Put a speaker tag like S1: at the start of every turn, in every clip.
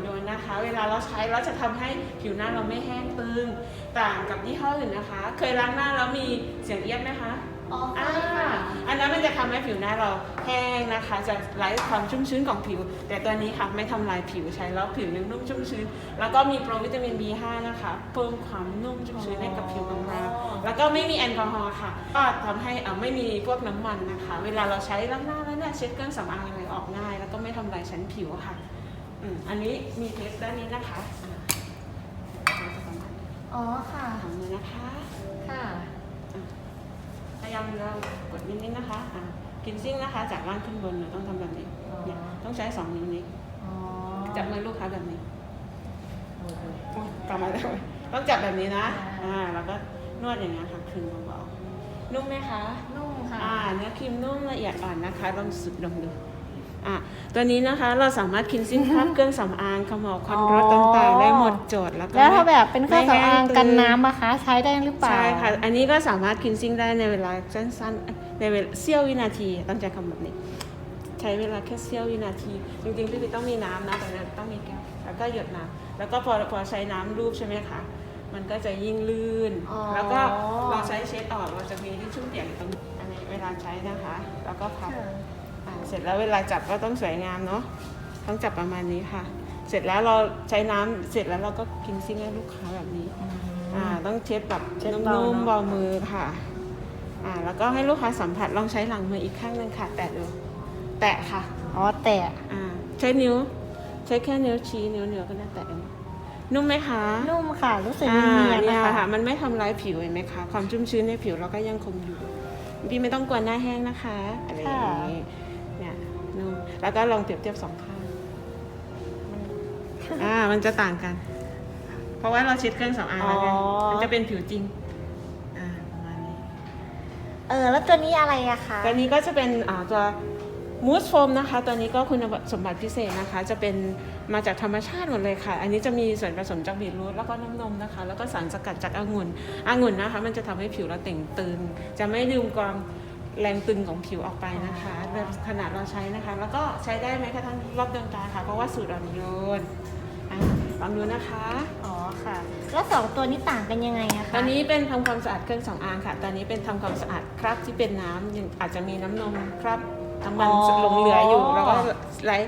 S1: เวลาเราใช้เราจะทำให้ผิวหน้าเราไม่แห้งตึงต่างกับยี่ห้ออื่นนะคะ เคยล้างหน้าแล้วมีเสียงเอียดไหมคะ
S2: อ๋อ
S1: อ่า
S2: ค่ะ
S1: อันนั้นมันจะทำให้ผิวหน้าเราแห้งนะคะ จะไร้ความชุ่มชื้นของผิว แต่ตัวนี้ค่ะไม่ทำลายผิวใช้แล้วผิวยังนุ่มชุ่มชื้น แล้วก็มีโปรวิตามิน B5 นะคะ เพิ่มความนุ่มชุ่มชื้นให้กับผิวของเราแล้วก็ไม่มีแอลกอฮอล์ค่ะ ก็ทำให้เอ่อไม่มีพวกน้ำมันนะคะ เวลาเราใช้ล้างหน้าแล้วเนี่ยเช็ดเครื่องสำอางอะไรออกง่าย แล้วก็ไม่ทำลายชั้นผิวค่ะ อืมอันนี้มีเทสด้านนี้นะคะอ่าเราจะประมาณ
S2: อ๋อค่ะ
S1: ทำเลยนะคะ
S2: ค่ะ
S1: พยายามเรากดนิดๆนะคะอ่ากินซิ่งนะคะ จากล่างขึ้นบนเราต้องทำแบบนี้
S2: อ๋อ
S1: เนี่ยต้องใช้สองนิ้วนี้
S2: อ๋อ
S1: จับมือลูกค้าแบบนี้
S2: โอ้โห
S1: โอ๊ยกลับมาแล้วต้องจับแบบนี้นะ
S2: อ่า
S1: อ่าแล้วก็นวดอย่างเงี้ยค่ะคืนเบาๆนุ่มไหมคะ
S2: นุ่มค่ะ
S1: อ่าเนื้อครีมนุ่มละเอียดอ่อนนะคะลองสุดลองดู อะตัวนี้นะคะเราสามารถคินซิ่งคราบเครื่องสำอางขมอกควันรถ
S2: อ๋อ
S1: ต่างๆ ได้หมดจดแล้วก็
S2: แล้วถ้าแบบเป็นเครื่อง
S1: ไม่
S2: สำอาง
S1: แห้
S2: กัน
S1: ตึง
S2: น้ำอะคะ ใช้ได้หรือเปล่า
S1: ใช่ค่ะ อันนี้ก็สามารถคินซิ่งได้ในเวลาสั้นๆในเวลาเสี้ยววินาทีต้องใช้คำแบบนี้ ใช้เวลาแค่เสี้ยววินาที จริงๆพี่ปิ๊ต้องมีน้ำนะแต่เนี่ยต้องมีแก้วแล้วก็หยดน้ำแล้วก็พอพอใช้น้ำรูปใช่ไหมคะมันก็จะยิ่งลื่น
S2: อ๋อ
S1: แล้วก็เราใช้เช็ดออกเราจะมีที่ชุ่มเปียกอยู่ตรงนี้อันนี้เวลาใช้นะคะ แล้วก็พับ
S2: ค่ะ
S1: อ่า เสร็จแล้วเวลาจับก็ต้องสวยงามเนาะต้องจับประมาณนี้ค่ะ เสร็จแล้วเราใช้น้ำเสร็จแล้วเราก็กินซิ่งให้ลูกค้าแบบนี้อ่าต้องเช็ดแบบ
S2: เช็ด
S1: นุ่
S2: เบามเนอะ
S1: ๆเบามือค่ะอ่าแล้วก็ให้ลูกค้าสัมผัสลองใช้หลังมืออีกข้างหนึงค่ะ แตะดูแตะค่ะ
S2: อ๋อแต่
S1: อ่าใช้นิ้ว ใช้แค่นิ้วชี้นิ้วเหนือก็ได้แตะเองนุ่มไหมคะ
S2: นุ่มค่ะ รู้สึก
S1: อ่า
S2: เนียนๆ
S1: เนี่
S2: นะ
S1: ย
S2: คะ
S1: ค่ะมันไม่ทำร้ายผิวเห็นไหมคะ ความชุ่มชื้นในผิวเราก็ยังคงอยู่ พี่ไม่ต้องกลัวหน้าแห้งนะคะ อะไรอย่างนี้เนี่ยนุ่ม แล้วก็ลองเปรียบเทียบสองข้างอ่า มันจะต่างกัน เพราะว่าเราเช็ดเครื่องสำอางแล้วไง
S2: อ๋อ
S1: มันจะเป็นผิวจริง อ่า ประมาณนี้
S2: เออ แล้วตัวนี้อะไรอะคะ
S1: ตัวนี้ก็จะเป็นอ่าตัวมูสโฟมนะคะ ตัวนี้ก็คุณสมบัติพิเศษนะคะ จะเป็นมาจากธรรมชาติหมดเลยค่ะ อันนี้จะมีส่วนผสมจากบีทรูทแล้วก็น้ำนมนะคะ แล้วก็สารสกัดจากองุ่นองุ่นนะคะ มันจะทำให้ผิวเราเต่งตึง จะไม่ดึงความ แรงตึงของผิวออกไปนะคะแบบขนาดเราใช้นะคะ แล้วก็ใช้ได้ไหมกระทั่งรอบดวงตาค่ะ เพราะว่าสูตรอ่อนโยนอะลองดูนะคะ
S2: อ๋อค่ะ แล้วสองตัวนี้ต่างกันยังไงอะคะ
S1: ตอนนี้เป็นทำความสะอาดเครื่องสำอางค่ะตอนนี้เป็นทำความสะอาดคราบที่เป็นน้ำยังอาจจะมีน้ำนมคราบน้ำมันหลงเหลืออยู่แล้วก็ไล่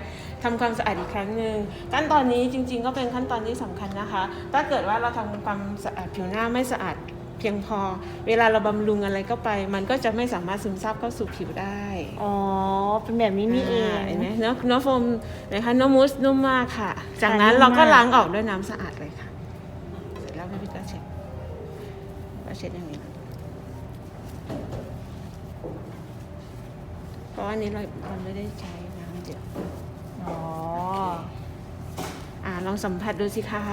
S1: ทำความสะอาดอีกครั้งหนึ่งขั้นตอนนี้จริง ๆ ก็เป็นขั้นตอนที่สำคัญนะคะ ถ้าเกิดว่าเราทำความสะอาดผิวหน้าไม่สะอาดเพียงพอ เวลาเราบำรุงอะไรก็ไป มันก็จะไม่สามารถซึมซาบเข้าสู่ผิวได้
S2: อ๋อ เป็นแบบนี้นี่เองา
S1: เห็นไหมเนื้อเนื้อโฟมนะคะเนื้อมูสนุ่มมากค่ะ จากนั้น
S2: นุ่ม
S1: เราก็
S2: มาก
S1: ล้างออกด้วยน้ำสะอาดเลยค่ะ เสร็จแล้วพี่ก็เช็ดก็เช็ดอย่างนี้เพราะว่าอันนี้เราเราไม่ได้ใช้น้ำเยอะ
S2: อ๋อ
S1: อ่าลองสัมผัสดูสิคะ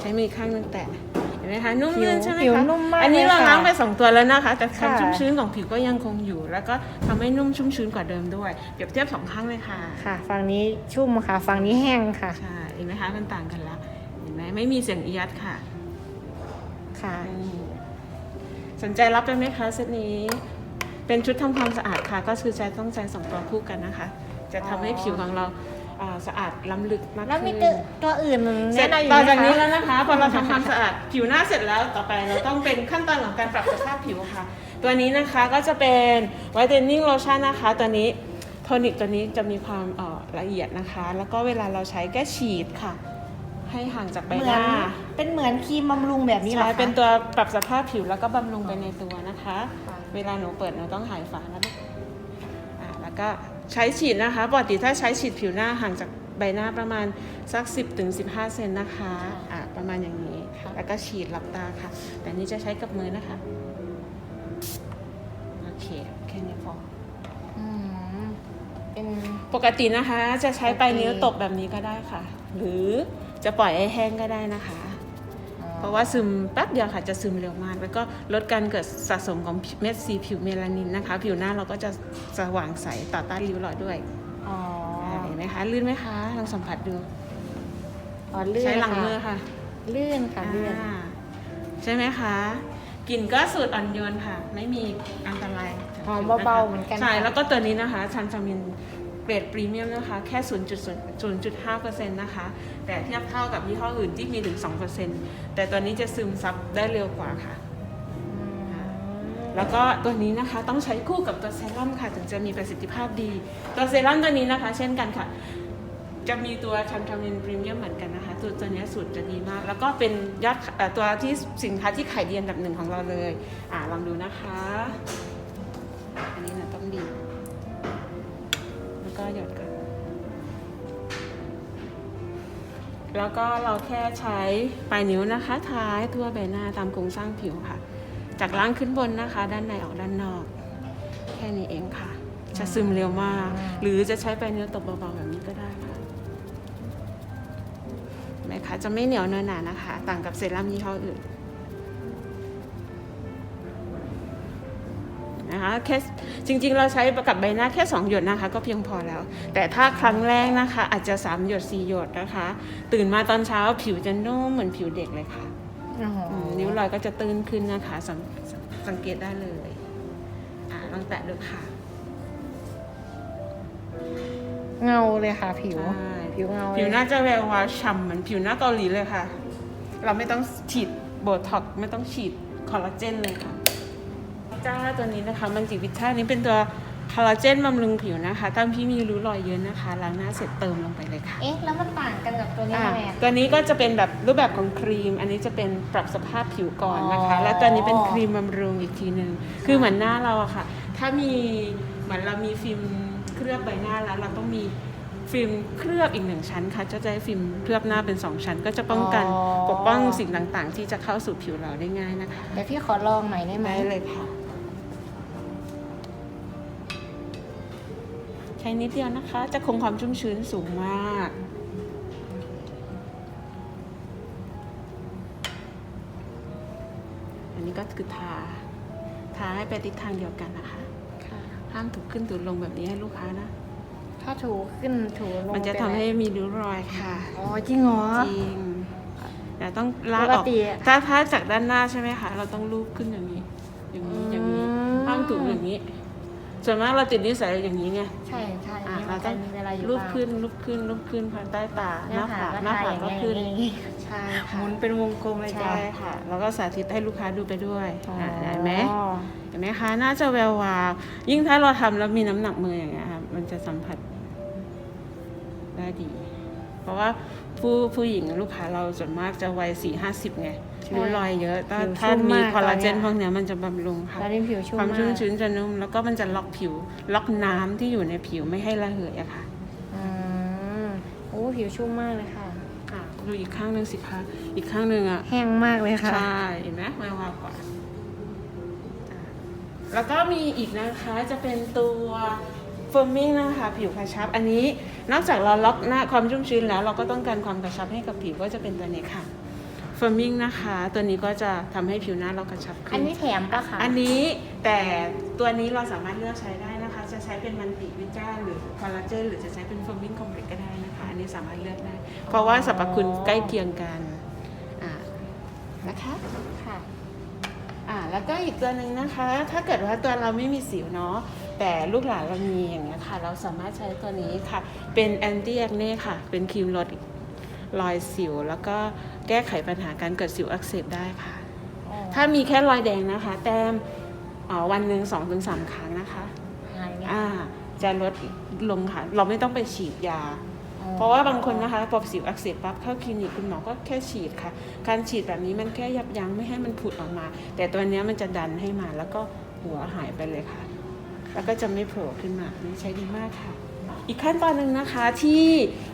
S1: ใช้มืออกข้างหนึงแตะเห็นไหมคะนุ่ม
S2: ผิว
S1: ลื่นใช่ไหม
S2: ผิว
S1: คะ
S2: นุ่มมาก
S1: อันนี้
S2: เลย
S1: เรา
S2: ค่ะ
S1: ล้างไปสองตัวแล้วนะคะ แต่ความ
S2: ค่ะ
S1: ชุ่มชื้นของผิวก็ยังคงอยู่ แล้วก็ทำให้นุ่มชุ่มชื้นกว่าเดิมด้วยเปรียบเทียบสองข้างเลยค่ะ
S2: ค่ะฝั่งนี้ชุ่มค่ะฝั่งนี้แห้งค่ะ
S1: ใช่เห็นไหมคะมันต่างกันละเห็นไหมไม่มีเสียงเอียดค่ะ
S2: ค่ะ
S1: อืมสนใจรับไปไหมคะเซตนี้ เป็นชุดทำความสะอาดค่ะ ก็คือจะต้องใช้สองตัวคู่กันนะคะ จะทำให้
S2: อ๋อ
S1: ผิวของเรา อ่าสะอาดล้ำลึกมาก
S2: แล้วมี
S1: ขึ้น
S2: ตัวตัวอื่น
S1: เสร็จ
S2: แนะนำอยู่
S1: ต่อ
S2: ไหม
S1: จากนี้
S2: คะ
S1: แล้วนะคะ พอเราทำความสะอาดผิวหน้าเสร็จแล้วต่อไปเราต้องเป็นขั้นตอนของการปรับสภาพผิวค่ะ ตัวนี้นะคะก็จะเป็นไวท์เทนนิ่งโลชั่นนะคะ ตัวนี้โทนิกตัวนี้จะมีความเอ่อละเอียดนะคะ แล้วก็เวลาเราใช้แก้ฉีดค่ะ ให้ห่างจากใบ
S2: เหมื
S1: ห
S2: อน
S1: น้า
S2: เป็นเหมือนครีมบำรุงแบบนี้เหรอ
S1: ใช่
S2: คะ
S1: เป็นตัวปรับสภาพผิวแล้วก็บำรุงไปในตัวนะคะ
S2: ค่ะ
S1: เวลาหนูเปิดหนูต้องหายฝาแล้วลูกอ่าแล้วก็ ใช้ฉีดนะคะ ปกติถ้าใช้ฉีดผิวหน้าห่างจากใบหน้าประมาณสัก 10ถึง15 เซนนะคะอ่าประมาณอย่างนี้ แล้วก็ฉีดหลับตาค่ะ แต่นี้จะใช้กับมือนะคะ โอเค แค่นี้พอ
S2: อืมเป็น
S1: ปกตินะคะ จะใช้ปลายนิ้ว
S2: โอเค
S1: ตบแบบนี้ก็ได้ค่ะ หรือจะปล่อยให้แห้งก็ได้นะคะเพ ราะว่าซึมแป๊บเดียวค่ะจะซึมเร็วมาก แล้วก็ลดการเกิดสะสมของเม็ดสีผิวเมลานินนะคะ ผิวหน้าเราก็จะสว่างใสต่อต้านริ้วรอยด้วย
S2: อ๋อ
S1: เห็นไหมคะลื่นไหมคะลองสัมผัสดู
S2: อ๋อลื่น
S1: ใช้หลัง
S2: ค่ะ
S1: มือค่ะ
S2: ลื่นค่ะลื่น
S1: อ่าใช่ไหมคะกลิ่นก็สูตรอ่อนโยนค่ะ ไม่มีอันตราย
S2: หอมเบาๆเหมือนกัน
S1: ใช่
S2: ค่ะ
S1: แล้วก็ตัวนี้นะคะชันฟามิน เกรดพรีเมียมนะคะแค่ 0.0.5%นะคะ แต่เทียบเท่ากับยี่ห้ออื่นที่มีถึง 2%แต่ตัวนี้จะซึมซับได้เร็วกว่าค่ะ แล้วก็ตัวนี้นะคะต้องใช้คู่กับตัวเซรั่มค่ะ ถึงจะมีประสิทธิภาพดี ตัวเซรั่มตัวนี้นะคะ เช่นกันค่ะ จะมีตัวชัมทามินพรีเมียมเหมือนกันนะคะ ตัวตัวนี้สูตรจะดีมาก แล้วก็เป็นยอดตัวที่สินค้าที่ขายดีอันดับหนึ่งของเราเลย อ่าลองดูนะคะ อันนี้นะต้องดี ก็หยดกันแล้วก็เราแค่ใช้ปลายนิ้วนะคะท้ายทั่วใบหน้าตามโครงสร้างผิวค่ะ จากล่างขึ้นบนนะคะ ด้านในออกด้านนอก แค่นี้เองค่ะ จะซึมเร็วมาก หรือจะใช้ปลายนิ้วตบเบาๆแบบนี้ก็ได้ค่ะไหมคะจะไม่เหนียวเนื้อหนานะคะ ต่างกับเซรั่มยี่ห้ออื่นนะคะแค่ จริงๆ เราใช้ประกับใบหน้าแค่ 2 หยดนะคะ ก็เพียงพอแล้ว แต่ถ้าครั้งแรกนะคะ อาจจะ 3 หยด 4 หยดนะคะ ตื่นมาตอนเช้าผิวจะนุ่มเหมือนผิวเด็กเลยค่ะ
S2: อ๋ออ
S1: อืมนิ้วรอยก็จะตื้นขึ้นนะคะสงสังสังเกตได้เลยอ่าลองแตะดูค่ะ
S2: เงาเลยค่ะ ผิว
S1: ใช่
S2: ผิวเงา
S1: ผิวห
S2: เลย
S1: น้าจะแวววาวฉ่ำเหมือนผิวหน้าเกาหลีเลยค่ะ เราไม่ต้องฉีดโบท็อกซ์ไม่ต้องฉีดคอลลาเจนเลยค่ะ จ้าตัวนี้นะคะมันจิวิชานี้เป็นตัวคอลลาเจนบำรุงผิวนะคะถ้าพี่มีริ้วรอยเยอะนะคะล้างหน้าเสร็จเติมลงไปเลยค่ะ
S2: เอ๊ะแล้วมันต่างกันกับตัวนี้
S1: อะ
S2: ยังไงอะ
S1: ตัวนี้ก็จะเป็นแบบรูปแบบของครีม อันนี้จะเป็นปรับสภาพผิวก่อนนะคะ
S2: อ๋อ
S1: และตัวนี้เป็นครีมบำรุงอีกทีหนึ่งคือเหมือนหน้าเราอะค่ะ ถ้ามีเหมือนเรามีฟิล์มเคลือบใบหน้าแล้ว เราต้องมีฟิล์มเคลือบอีกหนึ่งชั้นค่ะจะได้ฟิล์มเคลือบหน้าเป็นสองชั้น ก็จะป้องกันปกป้องสิ่งต่างๆ ที่จะเข้าสู่ผิวเราได้ง่ายนะคะ
S2: เดี๋ยวพี่ขอลองหน่อยได้ไหม
S1: ได้เลยค่ะ ช้นิดเดียวนะคะ จะคงความชุ่มชื้นสูงมาก อันนี้ก็คือทา ทาให้ไปทิศทางเดียวกันนะคะ
S2: ค่ะ
S1: ห้ามถูกขึ้นถูกลงแบบนี้ให้ลูกค้านะ
S2: ถ้าถูขึ้นถูลง
S1: มันจะ
S2: เป็
S1: ทำ
S2: ไร
S1: ให้มีริ้วรอยค่ะ
S2: อ๋อจริงเหรอ
S1: จริงแต่ต้องลาก
S2: ป
S1: อกอก
S2: ติ
S1: ถ้าถ้าจากด้านหน้าใช่ไหมคะ เราต้องลูบขึ้นอย่างนี้ อย่างนี้ อย่างนี้
S2: อืม
S1: ห้ามถูอย่างนี้ ส่วนมากเราติดนิสัยอย่างนี้ไง
S2: ใช่ใช่
S1: อะ
S2: นี่
S1: เรา
S2: มัน
S1: ต้
S2: จะ
S1: อง
S2: มีเวลาอยู่
S1: ลูบ
S2: บ้าง
S1: ขึ้นลูบขึ้นลูบขึ้นภายใต้ตาห
S2: หน้า
S1: น้า
S2: ผา
S1: ผากก
S2: ก็
S1: หน้า
S2: ถ่าย
S1: ผาก
S2: อย่าง
S1: ก็
S2: เงี้ย
S1: ขึ้น
S2: อย่างงี้
S1: ใช่
S2: ห
S1: ค่ะ
S2: มุนเป็นวงกลมเลยจ้ะ
S1: ใช่ค่ะ แล้วก็สาธิตให้ลูกค้าดูไปด้วย
S2: อ๋อ
S1: อะเห็นไหมเห็นไหมคะ น่าจะแวววาว ยิ่งถ้าเราทำแล้วมีน้ำหนักมืออย่างเงี้ยค่ะมันจะสัมผัสได้ดี เพราะว่า ผู้ผู้หญิงลูกค้าเราส่วนมากจะวัยสี่ห้าสิบไง
S2: ใช่
S1: ริ้วรอยเยอะถ้า
S2: ผิว
S1: ถ้า
S2: ชุ่ม
S1: มี
S2: มาก
S1: คอลลาเจน
S2: ตอนเนี้ย
S1: พวกเนี้ยมันจะบำรุงค่ะ
S2: ตอนนี้ผิวชุ่ม
S1: ความ
S2: มาก
S1: ชุ่มชื้นจะนุ่มแล้วก็มันจะล็อกผิว ล็อกน้ำที่อยู่ในผิวไม่ให้ระเหยอะค่ะ
S2: อืมโอ้ผิวชุ่มมากเลยค่ะ
S1: อะ ดูอีกข้างหนึ่งสิคะอีกข้างหนึ่งอะ
S2: แห้งมากเลยค่ะ
S1: ใช่เห็นไหมแวววาวกว่าอะแล้วก็มีอีกนะคะจะเป็นตัว เฟิร์มมิ่งนะคะผิวกระชับ อันนี้นอกจากเราล็อกหน้าความชุ่มชื้นแล้ว เราก็ต้องการความกระชับให้กับผิวก็จะเป็นตัวนี้ค่ะเฟิร์มมิ่งนะคะ ตัวนี้ก็จะทำให้ผิวหน้าเรากระชับขึ้น
S2: อันนี้แถมปะคะ
S1: อันนี้แต่ตัวนี้เราสามารถเลือกใช้ได้นะคะ จะใช้เป็นมันติวิจ้าหรือคอลลาเจนหรือจะใช้เป็นโฟมิงคอมเพล็กก็ได้นะคะ อันนี้สามารถเลือกได้ เพราะว่าสรรพคุณใกล้เคียงกันอ่านะคะ
S2: ค่ะ
S1: อ่าแล้วก็อีกตัวหนึ่งนะคะ ถ้าเกิดว่าตัวเราไม่มีสิวเนาะ แต่ลูกหลานเรามีอย่างเงี้ยค่ะ เราสามารถใช้ตัวนี้ค่ะ เป็นแอนตี้แอคเน่ค่ะ เป็นครีมลดรอยสิว แล้วก็แก้ไขปัญหาการเกิดสิวอักเสบได้ค่ะ ถ้ามีแค่รอยแดงนะคะ แต้มเอ่อวันหนึ่งสองถึงสามครั้งนะคะ
S2: หายเนี่ย
S1: อ่าจะลดลงค่ะ เราไม่ต้องไปฉีดยา เพราะว่าบางคนนะคะพอสิวอักเสบปั๊บเข้าคลินิกคุณหมอก็แค่ฉีดค่ะ การฉีดแบบนี้มันแค่ยับยั้งไม่ให้มันผุดออกมา แต่ตัวเนี้ยมันจะดันให้มาแล้วก็หัวหายไปเลยค่ะ แล้วก็จะไม่โผล่ขึ้นมานี่ใช้ดีมากค่ะ อีกขั้นตอนหนึ่งนะคะที่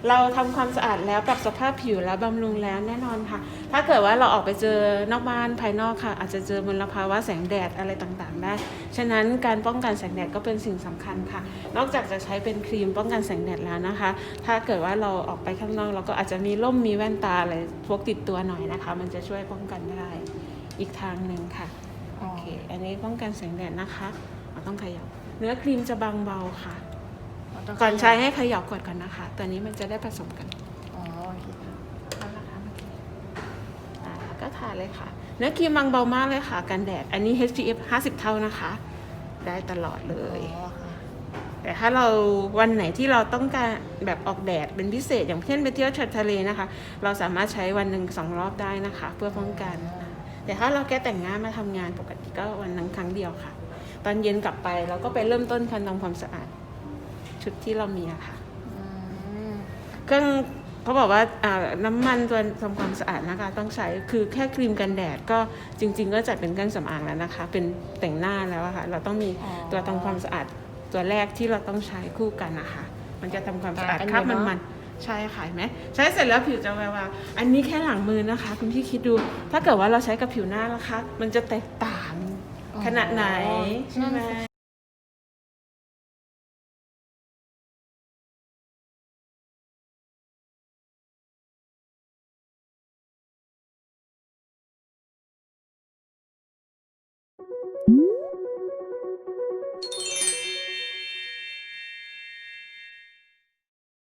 S1: เราทำความสะอาดแล้วปรับสภาพผิวแล้วบำรุงแล้วแน่นอนค่ะ ถ้าเกิดว่าเราออกไปเจอนอกบ้านภายนอกค่ะ อาจจะเจอมลภาวะแสงแดดอะไรต่างๆ ได้ ฉะนั้นการป้องกันแสงแดดก็เป็นสิ่งสำคัญค่ะ นอกจากจะใช้เป็นครีมป้องกันแสงแดดแล้วนะคะ ถ้าเกิดว่าเราออกไปข้างนอกเราก็อาจจะมีร่มมีแว่นตาอะไรพกติดตัวหน่อยนะคะ มันจะช่วยป้องกันได้อีกทางหนึ่งค่ะโอเค อันนี้ป้องกันแสงแดดนะคะ เราต้องขยับ เนื้อครีมจะบางเบาค่ะ ก่อนใช้ให้เขยับก่อนก่อนนะคะตัวนี้มันจะได้ผสมกัน
S2: อ๋อโอเคค่ะ
S1: เอานะคะเมื่อกี้อ่าก็ทาเลยค่ะ เนื้อครีมบางเบามากเลยค่ะ กันแดด อันนี้ SPF 50 เท่านะคะ ได้ตลอดเลย
S2: อ๋อค่ะ
S1: แต่ถ้าเราวันไหนที่เราต้องการแบบออกแดดเป็นพิเศษ อย่างเช่นไปเที่ยวทะเลนะคะ เราสามารถใช้วันหนึ่งสองรอบได้นะคะ เพื่อป้องกัน แต่ถ้าเราแค่แต่งหน้ามาทำงานปกติก็วันนั้นครั้งเดียวค่ะ ตอนเย็นกลับไปเราก็ไปเริ่มต้นการทำความสะอาด ชุดที่เรามีอะค่ะ
S2: อืม
S1: เครื่องเขาบอกว่าอ่าน้ำมันตัวทำความสะอาดนะคะ ต้องใช้คือแค่ครีมกันแดดก็จริง ๆ ก็จัดเป็นเครื่องสำอางแล้วนะคะ เป็นแต่งหน้าแล้วอะค่ะ เราต้องมีตัวทำความสะอาดตัวแรกที่เราต้องใช้คู่กันนะคะ มันจะทำความสะอาดคราบมันมันๆใช่ค่ะเห็นไหมใช้เสร็จแล้วผิวจะแวววาวอันนี้แค่หลังมือนะคะ คุณพี่คิดดู ถ้าเกิดว่าเราใช้กับผิวหน้าล่ะคะ มันจะแตกต่าง ขนาดไหนใช่ไหม